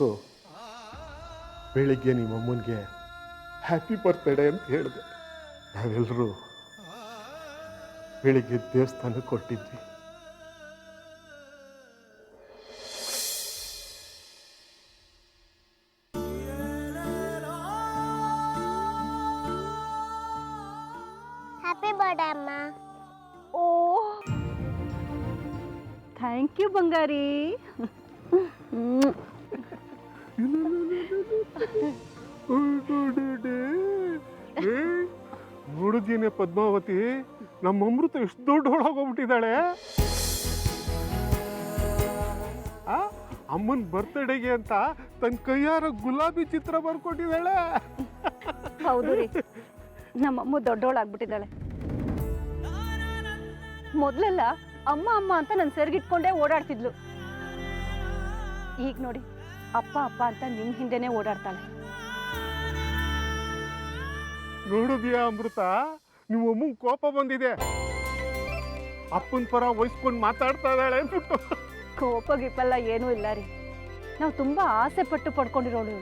ಇವತ್ತು ಬೆಳಿಗ್ಗೆ ನಿಮ್ಮ ಅಮ್ಮನಿಗೆ ಹ್ಯಾಪಿ ಬರ್ತ್ಡೇ ಅಂತ ಹೇಳಿದೆ. ನಾವೆಲ್ಲರೂ ಬೆಳಿಗ್ಗೆ ದೇವಸ್ಥಾನಕ್ಕೆ ಕೊಟ್ಟಿದ್ವಿ ಹ್ಯಾಪಿ ಬರ್ಡೇ ಅಮ್ಮ. ಓ ಥ್ಯಾಂಕ್ ಯು ಬಂಗಾರಿ. ನೋಡಿದ್ಯೇನೆ ಪದ್ಮಾವತಿ, ನಮ್ಮ ಅಮೃತ ಎಷ್ಟು ದೊಡ್ಡ ಆ, ಅಮ್ಮನ ಬರ್ತ್ಡೇಗೆ ಅಂತ ತನ್ನ ಕೈಯಾರ ಗುಲಾಬಿ ಚಿತ್ರ ಬರ್ಕೊಟ್ಟಿದ್ದಾಳೆ. ಹೌದು ರೀ. ನಮ್ಮಮ್ಮ ದೊಡ್ಡವಳಾಗ್ಬಿಟ್ಟಿದ್ದಾಳೆ ಮೊದಲೆಲ್ಲ ಅಮ್ಮ ಅಮ್ಮ ಅಂತ ನನ್ನ ಸೆರ್ಗಿಟ್ಕೊಂಡೇ ಓಡಾಡ್ತಿದ್ಲು. ಈಗ ನೋಡಿ ಅಪ್ಪ ಅಪ್ಪ ಅಂತ ನಿಮ್ ಹಿಂದೆನೆ ಓಡಾಡ್ತಾಳೆ. ನೋಡಿದ್ಯಾ ಅಮೃತ ನಿಮ್ಮ ಅಮ್ಮಂಗೆ ಕೋಪ ಬಂದಿದೆ. ಅಪ್ಪನ ಪರ ವಹಿಸ್ಕೊಂಡು ಮಾತಾಡ್ತಾ ಇದ್ದಾಳೆ ಅಂದ್ಬಿಟ್ಟು ಕೋಪ ಗಿಪ್ಪಲ್ಲ ಏನೂ ಇಲ್ಲ ರೀ. ನಾವು ತುಂಬಾ ಆಸೆ ಪಟ್ಟು ಪಡ್ಕೊಂಡಿರೋಳು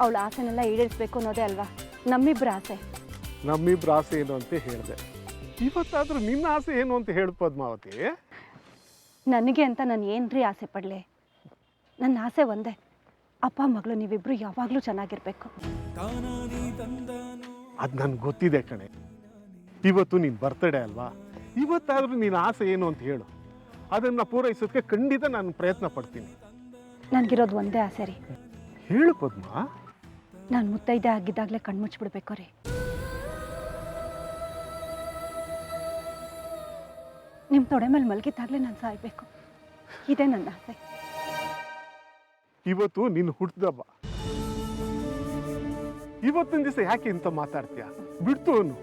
ಅವಳ ಆಸೆನೆಲ್ಲ ಈಡೇರಿಸ್ಬೇಕು ಅನ್ನೋದೇ ಅಲ್ವಾ? ನಮ್ಮಿಬ್ಬರ ಆಸೆ. ನಮ್ಮಿಬ್ರ ಆಸೆ ಏನು ಅಂತ ಹೇಳಿದೆ. ಇವತ್ತಾದ್ರೂ ನಿನ್ನ ಆಸೆ ಏನು ಅಂತ ಹೇಳು ಪದ್ಮಾವತಿ. ನನಗೆ ಅಂತ ನಾನು ಏನ್ರಿ ಆಸೆ ಪಡಲಿ? ನನ್ನ ಆಸೆ ಒಂದೇ. ಅಪ್ಪ ಮಗಳು ನೀವಿಬ್ರು ಯಾವಾಗಲೂ ಚೆನ್ನಾಗಿರ್ಬೇಕು. ಅದು ನನ್ಗೆ ಗೊತ್ತಿದೆ ಕಣೆ. ಇವತ್ತು ನಿನ್ ಬರ್ತಡೇ ಅಲ್ವಾ? ಇವತ್ತಾದ್ರೂ ನಿನ್ನ ಆಸೆ ಏನು ಅಂತ ಹೇಳು. ಅದನ್ನ ಪೂರೈಸೋದಕ್ಕೆ ಖಂಡಿತ ನಾನು ಪ್ರಯತ್ನ ಪಡ್ತೀನಿ. ನನಗಿರೋದು ಒಂದೇ ಆಸೆ ರೀ. ಹೇಳು ಪದ್ಮ. ನಾನು ಮುತ್ತೈದೆ ಆಗಿದ್ದಾಗಲೇ ಕಣ್ಮುಚ್ಚಿಬಿಡ್ಬೇಕು ರೀ. ನಿಮ್ಮ ತೊಡೆ ಮೇಲೆ ಮಲಗಿದ್ದಾಗಲೇ ನಾನು ಸಾಯ್ಬೇಕು. ಇದೇ ನನ್ನ ಆಸೆ. ಇವತ್ತು ನಿನ್ನ ಹುಟ್ಟಿದಬ್ಬ ಇವತ್ತಿನ ದಿವಸ ಯಾಕೆ ಇಂತ ಮಾತಾಡ್ತೀಯ? ಬಿಡ್ತು ಅವನು.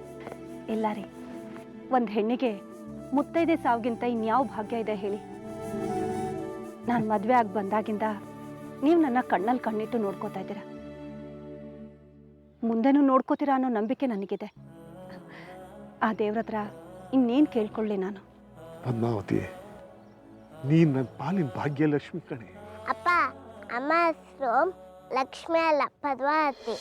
ಇಲ್ಲ ರೀ. ಒಂದು ಹೆಣ್ಣಿಗೆ ಮುತ್ತೈದೆ ಸಾವಿಗಿಂತ ಇನ್ಯಾವ ಭಾಗ್ಯ ಇದೆ ಹೇಳಿ. ನಾನು ಮದುವೆ ಆಗಿ ಬಂದಾಗಿಂದ ನೀವು ನನ್ನ ಕಣ್ಣಲ್ಲಿ ಕಣ್ಣಿಟ್ಟು ನೋಡ್ಕೋತಾ ಇದ್ದೀರಾ. ಮುಂದೆನೂ ನೋಡ್ಕೋತೀರಾ ಅನ್ನೋ ನಂಬಿಕೆ ನನಗಿದೆ. ಆ ದೇವ್ರ ಹತ್ರ ಇನ್ನೇನು ಕೇಳ್ಕೊಳ್ಳಿ ನಾನು. ಪದ್ಮಾವತಿ ನೀನ್ ನನ್ನ ಪಾಲಿನ ಭಾಗ್ಯಲಕ್ಷ್ಮಿ ಕಣೆ. ಅಪ್ಪ ಅಮ್ಮ ಹೆಸರು ಲಕ್ಷ್ಮಿ ಅಲ್ಲ ಪದ್ಮಾವತಿ.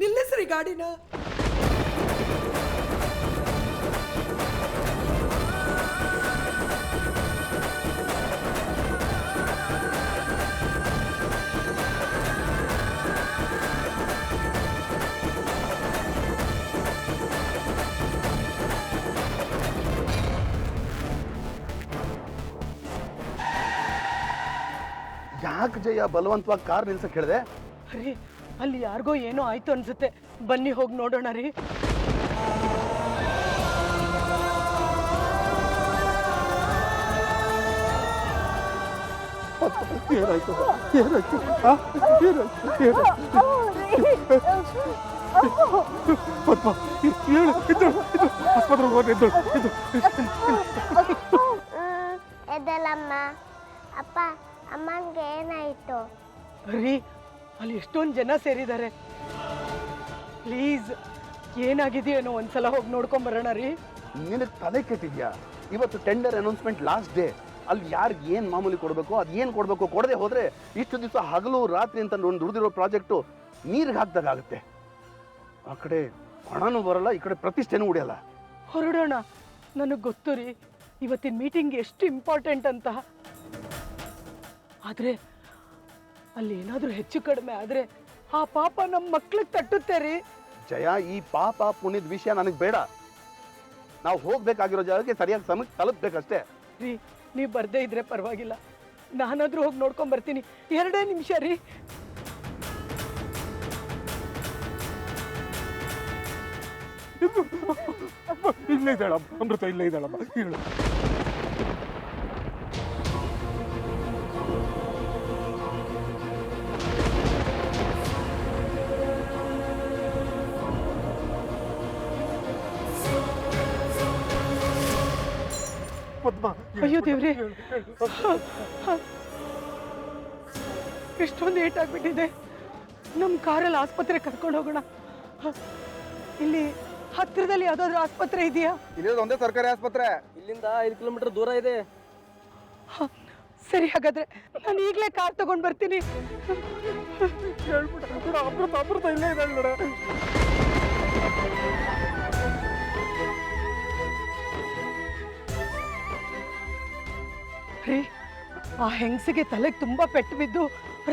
ನಿಲ್ಲಿಸ್ರಿ ಗಾಡಿನ? ಯಾಕೆ ಜಯ ಬಲವಂತವಾಗಿ ಕಾರ್ ನಿಲ್ಸಕ್ಕೆ ಹೇಳಿದೆ? ಹರಿ ಅಲ್ಲಿ ಯಾರಿಗೋ ಏನೋ ಆಯ್ತು ಅನ್ಸುತ್ತೆ. ಬನ್ನಿ ಹೋಗಿ ನೋಡೋಣ ರೀ. ಏನಾಯ್ತು? ಪದ್ಮ ಹೇಳು ಆಸ್ಪತ್ರೆಗೆ ಹೋಗಿ ಅಪ್ಪ ಅಮ್ಮನಿಗೆ ಏನಾಯಿತು ರೀ ಅಲ್ಲಿ ಎಷ್ಟೊಂದು ಜನ ಸೇರಿದ್ದಾರೆ. ಪ್ಲೀಸ್ ಏನಾಗಿದೆಯೇನೋ ಒಂದ್ಸಲ ಹೋಗಿ ನೋಡ್ಕೊಂಬರೋಣ ರೀ. ನಿನಗೆ ತಲೆ ಕೆಟ್ಟಿದ್ಯಾ? ಇವತ್ತು ಟೆಂಡರ್ ಅನೌನ್ಸ್ಮೆಂಟ್ ಲಾಸ್ಟ್ ಡೇ ಅಲ್ಲಿ ಯಾರಿಗೆ ಏನು ಮಾಮೂಲಿ ಕೊಡಬೇಕು ಅದು ಏನು ಕೊಡಬೇಕು ಕೊಡದೆ ಹೋದರೆ ಇಷ್ಟು ದಿವಸ ಹಗಲು ರಾತ್ರಿ ಅಂತ ಒಂದು ದುಡಿದಿರೋ ಪ್ರಾಜೆಕ್ಟು ನೀರಿಗೆ ಹಾಕ್ದಾಗುತ್ತೆ ಆ ಕಡೆ ಹಣನೂ ಬರಲ್ಲ ಈ ಕಡೆ ಪ್ರತಿಷ್ಠೆನೂ ಉಳಿಯಲ್ಲ ಹೊರಡೋಣ. ನನಗೆ ಗೊತ್ತು ರೀ ಇವತ್ತಿನ ಮೀಟಿಂಗ್ ಎಷ್ಟು ಇಂಪಾರ್ಟೆಂಟ್ ಅಂತ. ಆದರೆ ಅಲ್ಲಿ ಏನಾದರೂ ಹೆಚ್ಚು ಕಡಿಮೆ ಆದರೆ ಆ ಪಾಪ ನಮ್ಮ ಮಕ್ಳಿಗೆ ತಟ್ಟುತ್ತೆ ರೀ. ಜಯ ಈ ಪಾಪ ಪುಣ್ಯದ ವಿಷಯ ನನಗೆ ಬೇಡ. ನಾವು ಹೋಗ್ಬೇಕಾಗಿರೋ ಜಾಗಕ್ಕೆ ಸರಿಯಾಗಿ ಸಮಯಕ್ಕೆ ತಲುಪಬೇಕಷ್ಟೇ. ರೀ ನೀವು ಬರದೇ ಇದ್ರೆ ಪರವಾಗಿಲ್ಲ. ನಾನಾದರೂ ಹೋಗಿ ನೋಡ್ಕೊಂಡ್ ಬರ್ತೀನಿ. ಎರಡೇ ನಿಮಿಷ ರೀ. ಇಲ್ಲೇ ಇದ್ದಾಳಮ್ಮ ಅಮೃತ ಇಲ್ಲೇ ಇದ್ದಾಳಮ್ಮ ಹೇಳು. ಪದ್ಮ. ಅಯ್ಯೋ ದೇವ್ರಿ. ಎಷ್ಟೊಂದು ಏಟ್ ಆಗ್ಬಿಟ್ಟಿದೆ. ನಮ್ಮ ಕಾರಲ್ಲಿ ಆಸ್ಪತ್ರೆ ಕರ್ಕೊಂಡು ಹೋಗೋಣ. ಹ, ಇಲ್ಲಿ ಹತ್ತಿರದಲ್ಲಿ ಯಾವ್ದಾದ್ರು ಆಸ್ಪತ್ರೆ ಇದೆಯಾ? ಇಲ್ಲಿರೋದು ಒಂದೇ ಸರ್ಕಾರಿ ಆಸ್ಪತ್ರೆ. ಇಲ್ಲಿಂದ ಐದು ಕಿಲೋಮೀಟರ್ ದೂರ ಇದೆ. ಹ, ಸರಿ ಹಾಗಾದ್ರೆ ನಾನು ಈಗಲೇ ಕಾರ್ ತಗೊಂಡು ಬರ್ತೀನಿ. ಹೇಳ್ಬಿಟ್ಟು ಬಿಡು, ಅಮೃತ ಅಮೃತ ಇಲ್ಲೇ ಇದೆ ನೋಡ. ರೀ ಆ ಹೆಂಗಸಿಗೆ ತಲೆಗೆ ತುಂಬಾ ಪೆಟ್ಟು ಬಿದ್ದು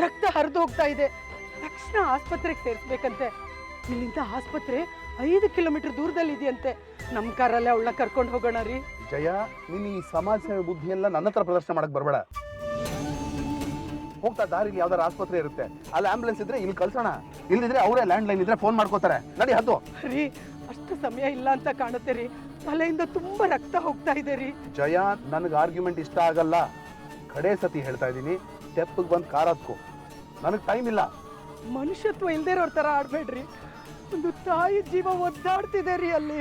ರಕ್ತ ಹರಿದು ಹೋಗ್ತಾ ಇದೆ. ತಕ್ಷಣ ಆಸ್ಪತ್ರೆಗೆ ಸೇರಿಸ್ಬೇಕಂತೆ. ಇಲ್ಲಿಂದ ಆಸ್ಪತ್ರೆ ಐದು ಕಿಲೋಮೀಟರ್ ದೂರದಲ್ಲಿ ಇದೆಯಂತೆ ನಮ್ಮ ಕಾರಲ್ಲೇ ಅವಳನ್ನ ಕರ್ಕೊಂಡು ಹೋಗೋಣ ರೀ. ಜಯ ನೀನು ಈ ಸಮಾಜ ಸೇವೆ ಬುದ್ಧಿ ಎಲ್ಲ ನನ್ನ ಹತ್ರ ಪ್ರದರ್ಶನ ಮಾಡಕ್ ಬರಬೇಡ. ಹೋಗ್ತಾ ದಾರಿಲಿ ಯಾವ್ದಾರು ಆಸ್ಪತ್ರೆ ಇರುತ್ತೆ. ಅಲ್ಲಿ ಆಂಬುಲೆನ್ಸ್ ಇದ್ರೆ ಇಲ್ಲಿ ಕಳ್ಸೋಣ. ಇಲ್ಲಿದ್ರೆ ಅವರೇ ಲ್ಯಾಂಡ್ ಲೈನ್ ಇದ್ರೆ ಫೋನ್ ಮಾಡ್ಕೋತಾರೆ. ನಡಿ ಹದ್ದು ರೀ ಅಷ್ಟು ಸಮಯ ಇಲ್ಲ ಅಂತ ಕಾಣುತ್ತೆ ರೀ. ತಲೆಯಿಂದ ತುಂಬಾ ರಕ್ತ ಹೋಗ್ತಾ ಇದೆ ರೀ. ಜಯ ನನಗೆ ಆರ್ಗ್ಯುಮೆಂಟ್ ಇಷ್ಟ ಆಗಲ್ಲ. ಕಡೆ ಸತಿ ಹೇಳ್ತಾ ಇದ್ದೀನಿ. ಸ್ಟೆಪ್ಗೆ ಬಂದು ಕಾರ್ ಹತ್ಕೋ. ನನಗೆ ಟೈಮ್ ಇಲ್ಲ. ಮನುಷ್ಯತ್ವ ಇಲ್ದೇ ಇರೋ ತರ ಆಡ್ಬೇಡ್ರಿ. ಒಂದು ತಾಯಿ ಜೀವ ಒದ್ದಾಡ್ತಿದೆ ರೀ ಅಲ್ಲಿ.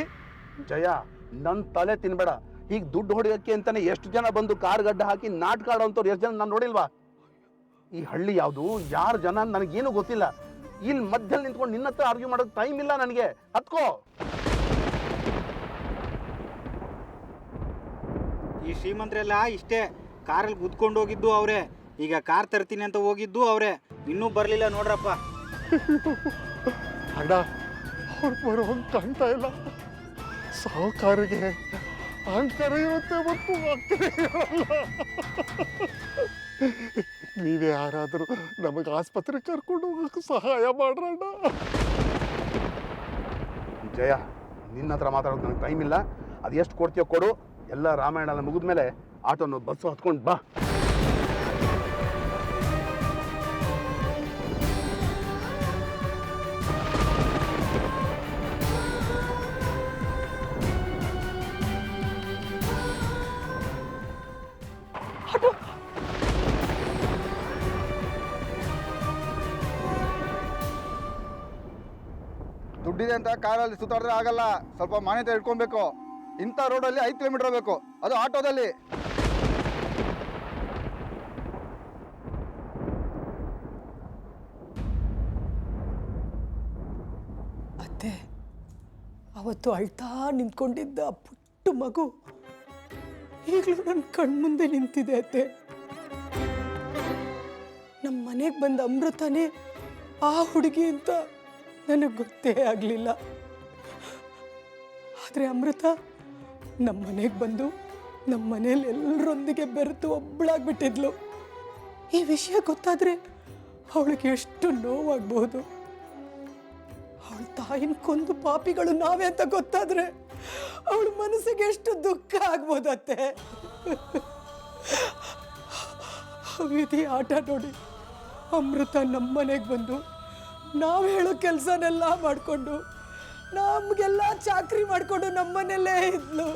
ಜಯ ನನ್ನ ತಲೆ ತಿನ್ಬೇಡ. ಈಗ ದುಡ್ಡು ಹೊಡೆಯೋಕ್ಕೆ ಅಂತಾನೆ ಎಷ್ಟು ಜನ ಬಂದು ಕಾರ್ ಗಡ್ಡ ಹಾಕಿ ನಾಟಕ ಆಡೋಂಥವ್ರು ಎಷ್ಟು ಜನ ನಾನು ನೋಡಿಲ್ವಾ? ಈ ಹಳ್ಳಿ ಯಾವುದು? ಯಾರು ಜನ? ನನಗೇನು ಗೊತ್ತಿಲ್ಲ. ಇಲ್ಲಿ ಮಧ್ಯದಲ್ಲಿ ನಿಂತ್ಕೊಂಡು ನಿನ್ನ ಹತ್ರ ಆರ್ಗ್ಯೂ ಮಾಡೋಕ್ಕೆ ಟೈಮ್ ಇಲ್ಲ ನನಗೆ. ಹತ್ಕೋ. ಈ ಶ್ರೀಮಂತರೆಲ್ಲ ಇಷ್ಟೇ ಕಾರಲ್ಲಿ ಕುತ್ಕೊಂಡು ಹೋಗಿದ್ದು ಅವರೇ. ಈಗ ಕಾರ್ ತರ್ತೀನಿ ಅಂತ ಹೋಗಿದ್ದು ಅವರೇ. ಇನ್ನೂ ಬರಲಿಲ್ಲ ನೋಡ್ರಪ್ಪ. ಅಣ್ಣ ಅವ್ರು ಬರೋ ಹಂಗೆ ಕಾಣ್ತಾ ಇಲ್ಲ. ಸಾಹುಕಾರಿಗೆ ಅಹಂಕಾರ ಇರುತ್ತೆ ಮತ್ತು ಆಗ್ತದೆ ನೀವೇ ಯಾರಾದರೂ ನಮಗೆ ಆಸ್ಪತ್ರೆಗೆ ಕರ್ಕೊಂಡು ಹೋಗಕ್ಕೆ ಸಹಾಯ ಮಾಡ್ರಣ್ಣ ಜಯ ನಿನ್ನ ಹತ್ರ ಮಾತಾಡೋಕೆ ನನಗೆ ಟೈಮ್ ಇಲ್ಲ. ಅದು ಎಷ್ಟು ಕೊಡ್ತೀಯೋ ಕೊಡು. ಎಲ್ಲ ರಾಮಾಯಣ ಎಲ್ಲ ಮುಗಿದ್ಮೇಲೆ ಆಟೋನ ಬಸ್ಸು ಹತ್ಕೊಂಡು ಬಾ. ದುಡ್ಡಿದೆ ಅಂತ ಕಾರಲ್ಲಿ ಸುತ್ತಾಡಿದ್ರೆ ಆಗಲ್ಲ. ಸ್ವಲ್ಪ ಮಾನ್ಯತೆ ಇಟ್ಕೊಬೇಕು. ಇಂಥ ರೋಡಲ್ಲಿ ಐದು ಕಿಲೋಮೀಟರ್ ಬೇಕು ಅದು ಆಟೋದಲ್ಲಿ. ಅತ್ತೆ, ಅವತ್ತು ಅಳ್ತಾ ನಿಂತ್ಕೊಂಡಿದ್ದ ಪುಟ್ಟ ಮಗು ಈಗಲೂ ನನ್ನ ಕಣ್ಮುಂದೆ ನಿಂತಿದೆ ಅತ್ತೆ. ನಮ್ಮ ಮನೆಗೆ ಬಂದ ಅಮೃತನೇ ಆ ಹುಡುಗಿ ಅಂತ ನನಗೆ ಗೊತ್ತೇ ಆಗಲಿಲ್ಲ. ಆದರೆ ಅಮೃತ ನಮ್ಮ ಮನೆಗೆ ಬಂದು ನಮ್ಮ ಮನೇಲಿ ಎಲ್ಲರೊಂದಿಗೆ ಬೆರೆತು ಒಬ್ಬಳಾಗ್ಬಿಟ್ಟಿದ್ಲು ಈ ವಿಷಯ ಗೊತ್ತಾದರೆ ಅವಳಿಗೆ ಎಷ್ಟು ನೋವಾಗಬಹುದು ಅವಳ ತಾಯಿನ ಕೊಂದು ಪಾಪಿಗಳು ನಾವೇ ಅಂತ ಗೊತ್ತಾದ್ರೆ ಅವಳ ಮನಸ್ಸಿಗೆ ಎಷ್ಟು ದುಃಖ ಆಗ್ಬೋದತ್ತೆ. ವಿಧಿ ಆಟ ನೋಡಿ ಅಮೃತ ನಮ್ಮ ಮನೆಗೆ ಬಂದು ನಾವು ಹೇಳೋ ಕೆಲಸನೆಲ್ಲ ಮಾಡಿಕೊಂಡು ನಮಗೆಲ್ಲ ಚಾಕ್ರಿ ಮಾಡಿಕೊಂಡು ನಮ್ಮನೆಯಲ್ಲೇ ಇದ್ಲು.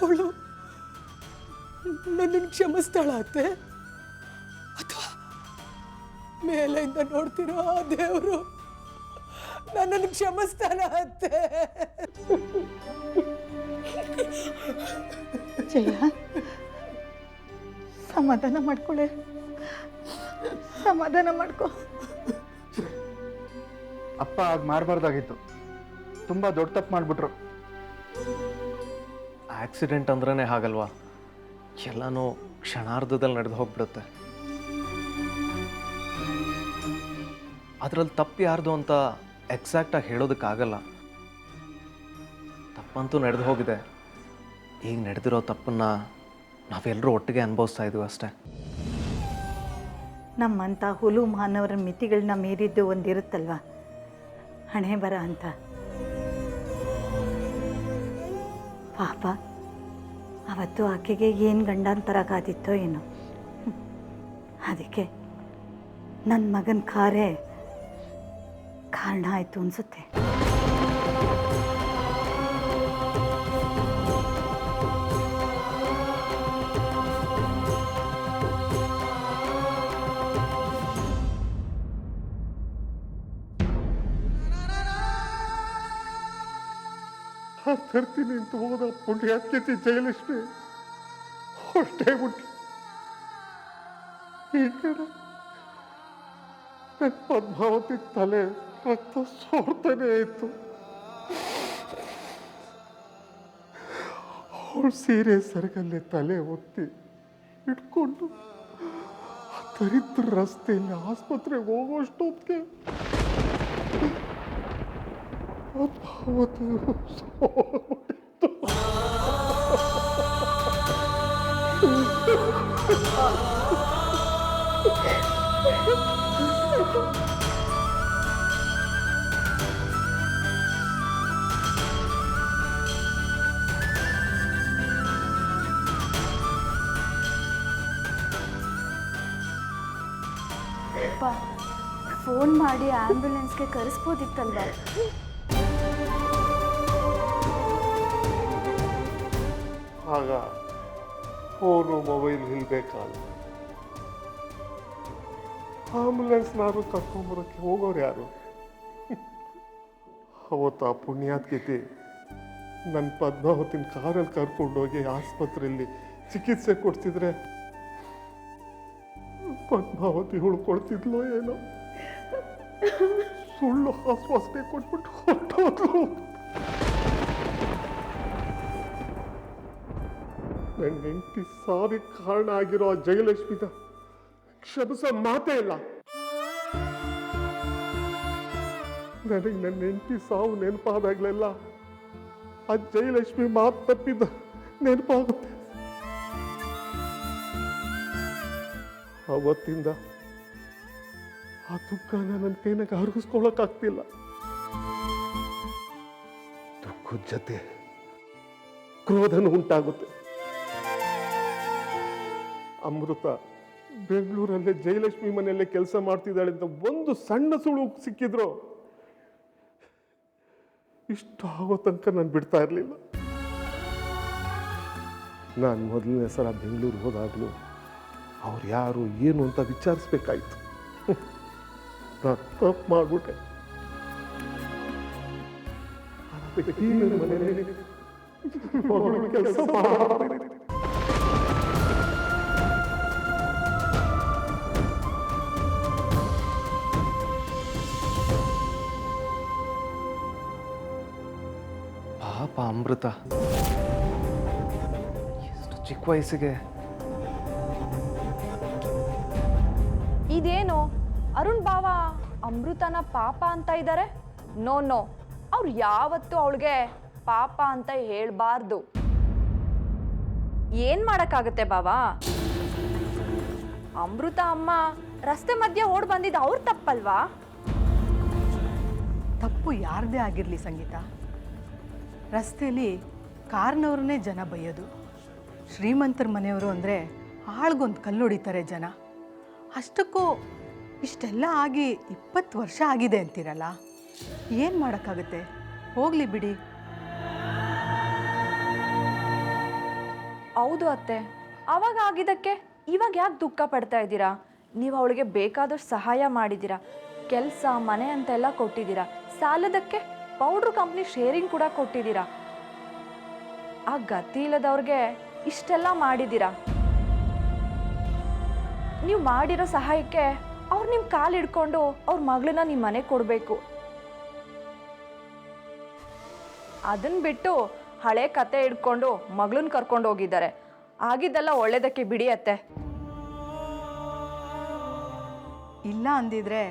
ಅವಳು ನನ್ನನ್ನು ಕ್ಷಮಿಸ್ತಾಳ ಅತ್ತೆ. ಅಥವಾ ಮೇಲೆಯಿಂದ ನೋಡ್ತಿರೋ ದೇವರು ನನ್ನನ್ನು ಕ್ಷಮಿಸ್ತಾನ ಅತ್ತೆ. ಜಯ, ಸಮಾಧಾನ ಮಾಡ್ಕೊಳ್ಳೆ ಸಮಾಧಾನ ಮಾಡ್ಕೊ. ಅಪ್ಪ ಆಗ ಮಾಡಬಾರ್ದಾಗಿತ್ತು ತುಂಬ ದೊಡ್ಡ ತಪ್ಪು ಮಾಡಿಬಿಟ್ರು. ಆಕ್ಸಿಡೆಂಟ್ ಅಂದ್ರೇ ಹಾಗಲ್ವಾ? ಎಲ್ಲನೂ ಕ್ಷಣಾರ್ಧದಲ್ಲಿ ನಡೆದು ಹೋಗ್ಬಿಡುತ್ತೆ. ಅದರಲ್ಲಿ ತಪ್ಪು ಯಾರ್ದು ಅಂತ ಎಕ್ಸಾಕ್ಟಾಗಿ ಹೇಳೋದಕ್ಕಾಗಲ್ಲ. ತಪ್ಪಂತೂ ನಡೆದು ಹೋಗಿದೆ. ಈಗ ನಡೆದಿರೋ ತಪ್ಪನ್ನು ನಾವೆಲ್ಲರೂ ಒಟ್ಟಿಗೆ ಅನುಭವಿಸ್ತಾ ಇದೀವಿ ಅಷ್ಟೇ. ನಮ್ಮಂಥ ಹುಲು ಮಾನವರ ಮಿತಿಗಳನ್ನ ಮೀರಿದ್ದು ಒಂದಿರುತ್ತಲ್ವ? ಹಣೆ ಬರ ಅಂತ. ಪಾಪ, ಅವತ್ತು ಆಕೆಗೆ ಏನು ಗಂಡಾಂತರ ಕಾದಿತ್ತೋ ಏನೋ. ಅದಕ್ಕೆ ನನ್ನ ಮಗನ ಕಾರೇ ಕಾರಣ ಆಯಿತು ಅನಿಸುತ್ತೆ. ತರ್ತೀನಿ ಅಂತ ಹೋದ ಪುಣ್ಯಾತ್ಯತಿ ಜಯಲಕ್ಷ್ಮಿ ಹೊಟ್ಟೆ ಬಿಟ್ಟು ಈ ಪದ್ಮಾವತಿ ತಲೆ ರಕ್ತ ಸೋರ್ತಾನೆ ಆಯಿತು ಅವಳು ಸೀರೆ ಸರಗಲ್ಲಿ ತಲೆ ಒತ್ತಿ ಇಟ್ಕೊಂಡು ಆ ದರಿದ್ರ ರಸ್ತೆಯಲ್ಲಿ ಆಸ್ಪತ್ರೆಗೆ ಹೋಗೋಷ್ಟೊತ್ತಿಗೆ ಪದ್ಮಾವತಿ. ಫೋನ್ ಮಾಡಿ ಆ್ಯಂಬುಲೆನ್ಸ್ಗೆ ಕರೆಸ್ಬೋದಿತ್ತಲ್ವಾ ಆಗ ಫೋನು, ಮೊಬೈಲ್ ಇಲ್ಬೇಕಾದ ಆಂಬುಲೆನ್ಸ್ನಾದ್ರು ಕರ್ಕೊಂಬರೋಕ್ಕೆ ಹೋಗೋರು ಯಾರು? ಅವತ್ತು ಆ ನನ್ನ ಪದ್ಮಾವತಿನ ಕಾರಲ್ಲಿ ಕರ್ಕೊಂಡೋಗಿ ಆಸ್ಪತ್ರೆಯಲ್ಲಿ ಚಿಕಿತ್ಸೆ ಕೊಡ್ತಿದ್ರೆ ಪದ್ಮಾವತಿ ಉಳ್ಕೊಳ್ತಿದ್ಲೋ ಏನೋ? ಸುಳ್ಳು ಆಸ್ವಾಸನೆ ಕೊಟ್ಬಿಟ್ಟು ಹೊರಟೋದ್ಲು. ನನ್ನ ಹೆಂಡತಿ ಸಾವಿಗೆ ಕಾರಣ ಆಗಿರೋ ಆ ಜಯಲಕ್ಷ್ಮಿದ ಕ್ಷಮಿಸೋ ಮಾತೇ ಇಲ್ಲ. ನನಗೆ ನನ್ನ ಹೆಂಡತಿ ಸಾವು ನೆನಪಾದಾಗ್ಲೆಲ್ಲ ಆ ಜಯಲಕ್ಷ್ಮಿ ಮಾತು ತಪ್ಪಿದ್ದ ನೆನಪಾಗುತ್ತೆ. ಅವತ್ತಿಂದ ಆ ದುಃಖನ ನನ್ನ ಕೈನಾಗ ಹರಿಸ್ಕೊಳಕ್ಕಾಗ್ತಿಲ್ಲ ದುಃಖದ ಜೊತೆ ಕ್ರೋಧನ ಉಂಟಾಗುತ್ತೆ. ಅಮೃತ. ಬೆಂಗಳೂರಲ್ಲೇ ಜಯಲಕ್ಷ್ಮಿ ಮನೆಯಲ್ಲೇ ಕೆಲಸ ಮಾಡ್ತಿದ್ದಾಳೆ ಅಂತ ಒಂದು ಸಣ್ಣ ಸುಳು ಸಿಕ್ಕಿದ್ರು. ಇಷ್ಟು ಆಗೋ ತನಕ ನಾನು ಬಿಡ್ತಾ ಇರಲಿಲ್ಲ. ನಾನು ಮೊದಲನೇ ಸಲ ಬೆಂಗಳೂರು ಹೋದಾಗಲೂ ಅವ್ರು ಯಾರು ಏನು ಅಂತ ವಿಚಾರಿಸ್ಬೇಕಾಯ್ತು. ನಾನು ತಪ್ಪು ಮಾಡಿಬಿಟ್ಟೆ. ಮನೆಯಲ್ಲಿ ಕೆಲಸ ಪಾಪ ಅಮೃತ? ಎಷ್ಟು ಚಿಕ್ಕ ವಯಸ್ಸಿಗೆ? ಇದೇನು? ಅರುಣ್ ಬಾವ ಅಮೃತನ ಪಾಪ ಅಂತ ಇದ್ದಾರೆ ನೋ ನೋ ಅವ್ರು ಯಾವತ್ತೂ ಅವಳಿಗೆ ಪಾಪ ಅಂತ ಹೇಳಬಾರ್ದು. ಏನ್ ಮಾಡಕ್ಕಾಗತ್ತೆ ಬಾವಾ? ಅಮೃತ ಅಮ್ಮ ರಸ್ತೆ ಮಧ್ಯೆ ಓಡ್ ಬಂದಿದ್ದು ಅವ್ರ ತಪ್ಪಲ್ವಾ? ತಪ್ಪು ಯಾರದೇ ಆಗಿರಲಿ ಸಂಗೀತ. ರಸ್ತೆಯಲ್ಲಿ ಕಾರ್ನವ್ರನ್ನೇ ಜನ ಬೈಯೋದು. ಶ್ರೀಮಂತರ ಮನೆಯವರು ಅಂದರೆ ಆಳ್ಗೊಂದು ಕಲ್ಲು ಹೊಡಿತಾರೆ ಜನ. ಅಷ್ಟಕ್ಕೂ ಇಷ್ಟೆಲ್ಲ ಆಗಿ ಇಪ್ಪತ್ತು ವರ್ಷ ಆಗಿದೆ ಅಂತೀರಲ್ಲ? ಏನು ಮಾಡೋಕ್ಕಾಗುತ್ತೆ? ಹೋಗಲಿ ಬಿಡಿ. ಹೌದು ಅತ್ತೆ. ಅವಾಗ ಆಗಿದ್ದಕ್ಕೆ ಇವಾಗ ಯಾಕೆ ದುಃಖ ಪಡ್ತಾ ಇದ್ದೀರಾ? ನೀವು ಅವಳಿಗೆ ಬೇಕಾದಷ್ಟು ಸಹಾಯ ಮಾಡಿದ್ದೀರಾ. ಕೆಲಸ, ಮನೆ ಅಂತೆಲ್ಲ ಕೊಟ್ಟಿದ್ದೀರಾ. ಸಾಲದಕ್ಕೆ ಪೌಡ್ರ್ ಕಂಪ್ನಿ ಶೇರಿಂಗ್ ಕೂಡ ಕೊಟ್ಟಿದ್ದೀರಾ? ಆ ಗತಿ ಇಲ್ಲದವ್ರಿಗೆ ಇಷ್ಟೆಲ್ಲ ಮಾಡಿದ್ದೀರಾ? ನೀವು ಮಾಡಿರೋ ಸಹಾಯಕ್ಕೆ ಅವ್ರು ನಿಮ್ಮ ಕಾಲು ಹಿಡ್ಕೊಂಡು ಅವ್ರ ಮಗಳನ್ನ ನಿಮ್ಮ ಮನೆಗೆ ಕೊಡಬೇಕು. ಅದನ್ನ ಬಿಟ್ಟು ಹಳೆ ಕತೆ ಹಿಡ್ಕೊಂಡು ಮಗಳನ್ನ ಕರ್ಕೊಂಡು ಹೋಗಿದ್ದಾರೆ. ಆಗಿದ್ದೆಲ್ಲ ಒಳ್ಳೇದಕ್ಕೆ ಬಿಡಿಯತ್ತೆ ಇಲ್ಲ ಅಂದಿದ್ರೆ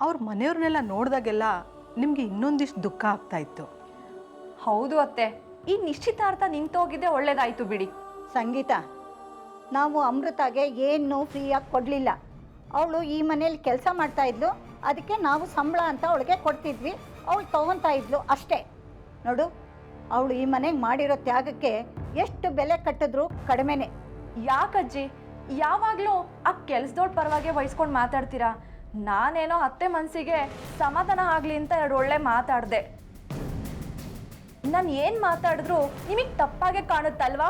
ಅವ್ರ ಮನೆಯವ್ರನ್ನೆಲ್ಲ ನೋಡಿದಾಗೆಲ್ಲ ನಿಮಗೆ ಇನ್ನೊಂದಿಷ್ಟು ದುಃಖ ಆಗ್ತಾ ಇತ್ತು. ಹೌದು ಅತ್ತೆ. ಈ ನಿಶ್ಚಿತಾರ್ಥ ನಿಂತೋಗಿದ್ದೆ ಒಳ್ಳೇದಾಯ್ತು ಬಿಡಿ. ಸಂಗೀತ ನಾವು ಅಮೃತಾಗೆ ಏನು ಫ್ರೀಯಾಗಿ ಕೊಡಲಿಲ್ಲ. ಅವಳು ಈ ಮನೇಲಿ ಕೆಲಸ ಮಾಡ್ತಾ ಇದ್ಲು ಅದಕ್ಕೆ ನಾವು ಸಂಬಳ ಅಂತ ಅವಳಿಗೆ ಕೊಡ್ತಿದ್ವಿ ಅವಳು ತೊಗೊತಾ ಇದ್ಲು ಅಷ್ಟೇ. ನೋಡು ಅವಳು ಈ ಮನೆಗೆ ಮಾಡಿರೋ ತ್ಯಾಗಕ್ಕೆ ಎಷ್ಟು ಬೆಲೆ ಕಟ್ಟಿದ್ರು ಕಡಿಮೆನೆ. ಯಾಕಜ್ಜಿ? ಯಾವಾಗಲೂ ಆ ಕೆಲ್ಸದೋಳ್ ಪರವಾಗಿ ವಹಿಸ್ಕೊಂಡು ಮಾತಾಡ್ತೀರಾ? ನಾನೇನೋ ಅತ್ತೆ ಮನಸ್ಸಿಗೆ ಸಮಾಧಾನ ಆಗಲಿ ಅಂತ ಎರಡು ಒಳ್ಳೆ ಮಾತಾಡಿದೆ. ನಾನು ಏನು ಮಾತಾಡಿದ್ರು ನಿಮಗೆ ತಪ್ಪಾಗೆ ಕಾಣುತ್ತಲ್ವಾ?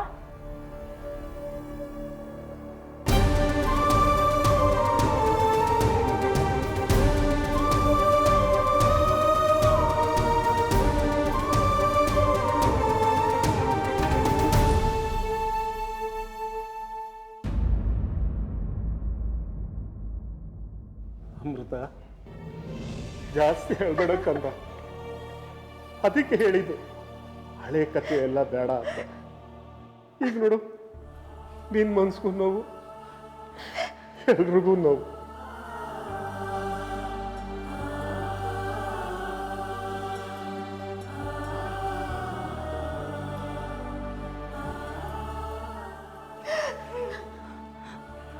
ಅಮೃತ. ಜಾಸ್ತಿ ಹೇಳ್ಬೇಡ ಕಂದ ಅದಕ್ಕೆ ಹೇಳಿದ್ದು, ಹಳೆ ಕಥೆ ಎಲ್ಲ ಬೇಡ ಅಂತ. ಈಗ ನೋಡು, ನಿನ್ ಮನ್ಸ್ಗೂ ನೋವು, ಎಲ್ರಿಗೂ ನೋವು.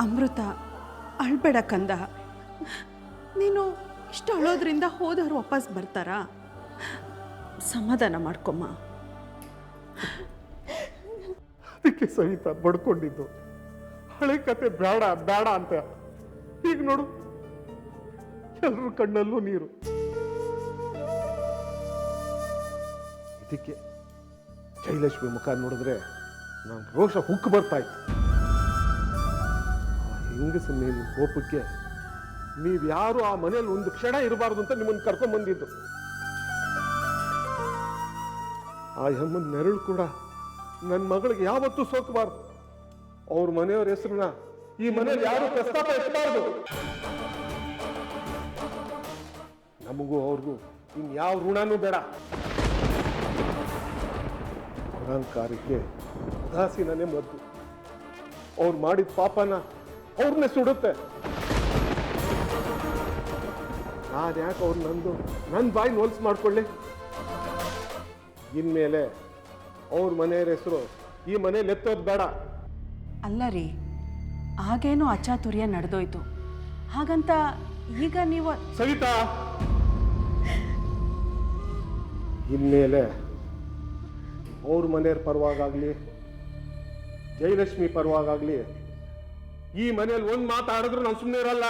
ಅಮೃತ, ಅಳ್ಬೇಡ ಕಂದ. ನೀನು ಇಷ್ಟು ಅಳೋದ್ರಿಂದ ಹೋದವ್ರು ವಾಪಸ್ ಬರ್ತಾರಾ? ಸಮಾಧಾನ ಮಾಡ್ಕೊಮ್ಮ. ಅದಕ್ಕೆ ಸಹಿತ ಬಡ್ಕೊಂಡಿದ್ದು. ಹಳೆ ಕತೆ ಬೇಡ ಬೇಡ ಅಂತ. ಈಗ ನೋಡು. ಎಲ್ಲರ ಕಣ್ಣಲ್ಲೂ ನೀರು. ಇದಕ್ಕೆ ಜಯಲಕ್ಷ್ಮಿ ಮುಖ ನೋಡಿದ್ರೆ ನಾನು ರೋಷ ಹುಕ್ಕು ಬರ್ತಾ ಇತ್ತು. ಆ ಹೆಂಗಸ ಮೇಲೆ ಕೋಪಕ್ಕೆ ನೀವು ಯಾರು ಆ ಮನೆಯಲ್ಲಿ ಒಂದು ಕ್ಷಣ ಇರಬಾರ್ದು ಅಂತ ನಿಮ್ಮನ್ನು ಕರ್ಕೊಂಡ್ ಬಂದಿದ್ದು. ಆ ಹೆಮ್ಮನ್ ನೆರಳು ಕೂಡ ನನ್ನ ಮಗಳಿಗೆ ಯಾವತ್ತೂ ಸೋಕಬಾರ್ದು. ಅವ್ರ ಮನೆಯವ್ರ ಹೆಸರನ್ನ ಈ ಮನೆಯಲ್ಲಿ ಯಾರು ಪ್ರಸ್ತಾಪ ಇರಬಾರ್ದು ನಮಗೂ ಅವ್ರಿಗೂ ಇನ್ಯಾವ ಋಣನೂ ಬೇಡ. ಅಹಂಕಾರಕ್ಕೆ ಉದಾಸೀನೇ ಮದ್ದು. ಅವ್ರು ಮಾಡಿದ ಪಾಪನ ಅವ್ರನ್ನೇ ಸುಡುತ್ತೆ. ನಾನು ಯಾಕೆ ಅವ್ರು ನಂದು ನನ್ನ ಬಾಯಿ ನೋಲ್ಸ್ ಮಾಡಿಕೊಳ್ಳಿ. ಇನ್ಮೇಲೆ ಅವ್ರ ಮನೆಯವ್ರ ಹೆಸರು ಈ ಮನೇಲಿ ಎತ್ತೋದು ಬೇಡ. ಅಲ್ಲ ರೀ ಹಾಗೇನೋ ಅಚಾತುರ್ಯ ನಡೆದೋಯ್ತು. ಹಾಗಂತ ಈಗ ನೀವು ಸವಿತಾ! ಇನ್ಮೇಲೆ ಅವ್ರ ಮನೆಯವ್ರ ಪರವಾಗಾಗ್ಲಿ ಜಯಲಕ್ಷ್ಮಿ ಪರವಾಗಾಗ್ಲಿ ಈ ಮನೇಲಿ ಒಂದು ಮಾತಾಡಿದ್ರು ನಾನು ಸುಮ್ಮನೆ ಇರಲ್ಲ.